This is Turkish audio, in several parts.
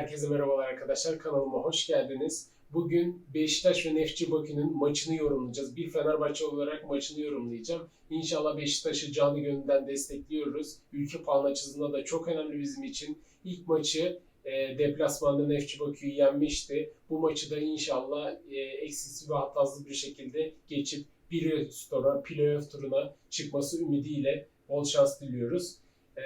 Herkese merhabalar arkadaşlar. Kanalıma hoş geldiniz. Bugün Beşiktaş ve Nefçi Bakü'nün maçını yorumlayacağız. Bir Fenerbahçe olarak maçını yorumlayacağım. İnşallah Beşiktaş'ı canı gönülden destekliyoruz. Ülke puan açısından da çok önemli bizim için. İlk maçı e, deplasmanda Nefçi Bakü'yü yenmişti. Bu maçı da inşallah e, eksiksiz ve hatasız bir şekilde geçip bir tura, playoff turuna çıkması ümidiyle bol şans diliyoruz. E,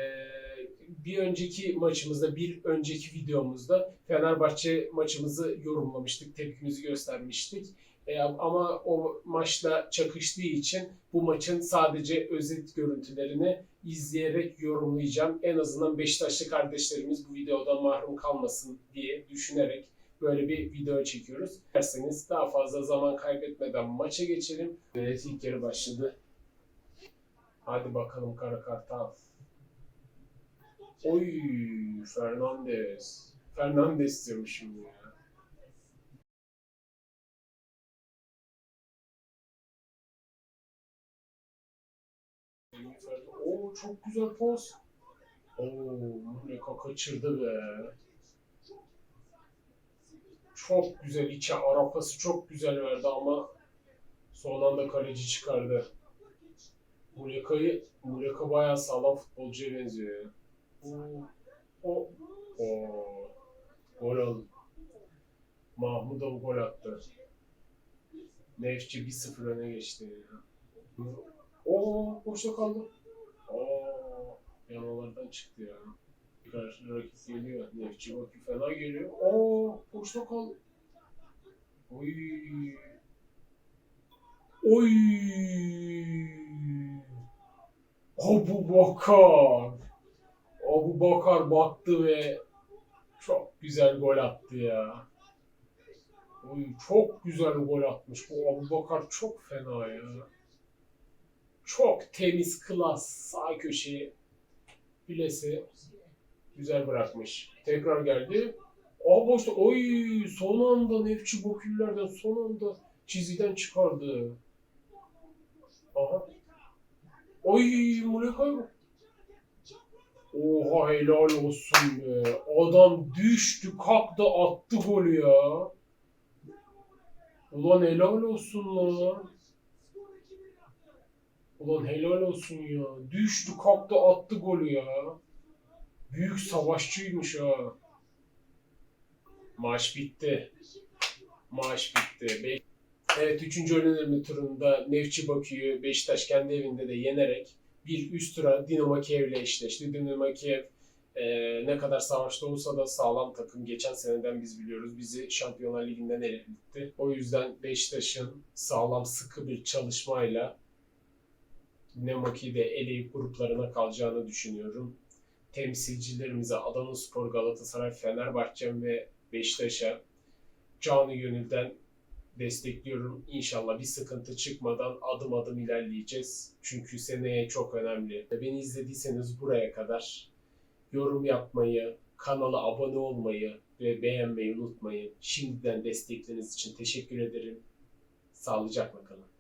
bir önceki maçımızda, bir önceki videomuzda Fenerbahçe maçımızı yorumlamıştık, tepkimizi göstermiştik. E, ama o maçla çakıştığı için bu maçın sadece özet görüntülerini izleyerek yorumlayacağım. En azından Beşiktaşlı kardeşlerimiz bu videodan mahrum kalmasın diye düşünerek böyle bir video çekiyoruz. Derseniz daha fazla zaman kaybetmeden maça geçelim. Evet ilk yarı başladı. Hadi bakalım Kara Kartal. Oy Fernandez. Fernandez diyormuşum ya. Oo çok güzel pas. Oo Muleka kaçırdı be. Çok güzel içe ara pası çok güzel verdi ama son anda kaleci çıkardı. Muleka'yı Muleka bayağı sağlam futbolcuya benziyor ya. O o gol oldu. Mahmudov gol attı. Nefçi 1-0 öne geçti. Oo boşta kaldı. Oo yanlardan çıktı ya. Karşı rakip geliyor. Nefçi bakıyor fena geliyor. Oo boşta kaldı. Oy. Oy. Abu Bakar. Abu Bakar baktı ve çok güzel gol attı ya. Oy, çok güzel gol atmış. Bu Abu Bakar çok fena ya. Çok temiz, klas, sağ köşeyi bilesi güzel bırakmış. Tekrar geldi. Aa boşta. Oy son anda Nefçi Baküllerden son anda çizgiden çıkardı. Aha. Oy Mulekay. Oha helal olsun be. Adam düştü kalktı attı golü ya. Ulan helal olsun lan. Ulan helal olsun ya. Düştü kalktı attı golü ya. Büyük savaşçıymış ha. Maç bitti. Maç bitti. Evet 3. önemli turunda Nefçi Bakü'yü Beşiktaş kendi evinde de yenerek bir üst tura Dinamo Kiev'le eşleşti. Dinamo Kiev e, ne kadar savaşta olsa da sağlam takım. Geçen seneden biz biliyoruz. Bizi Şampiyonlar Ligi'nden eletti. O yüzden Beşiktaş'ın sağlam sıkı bir çalışmayla Dinamo Kiev'de eleyip gruplarına kalacağını düşünüyorum. Temsilcilerimize Adanaspor, Galatasaray, Fenerbahçe ve Beşiktaş'a canı gönülden destekliyorum. İnşallah bir sıkıntı çıkmadan adım adım ilerleyeceğiz. Çünkü seneye çok önemli. Beni izlediyseniz buraya kadar yorum yapmayı, kanala abone olmayı ve beğenmeyi unutmayın. Şimdiden destekleriniz için teşekkür ederim. Sağlıcakla kalın.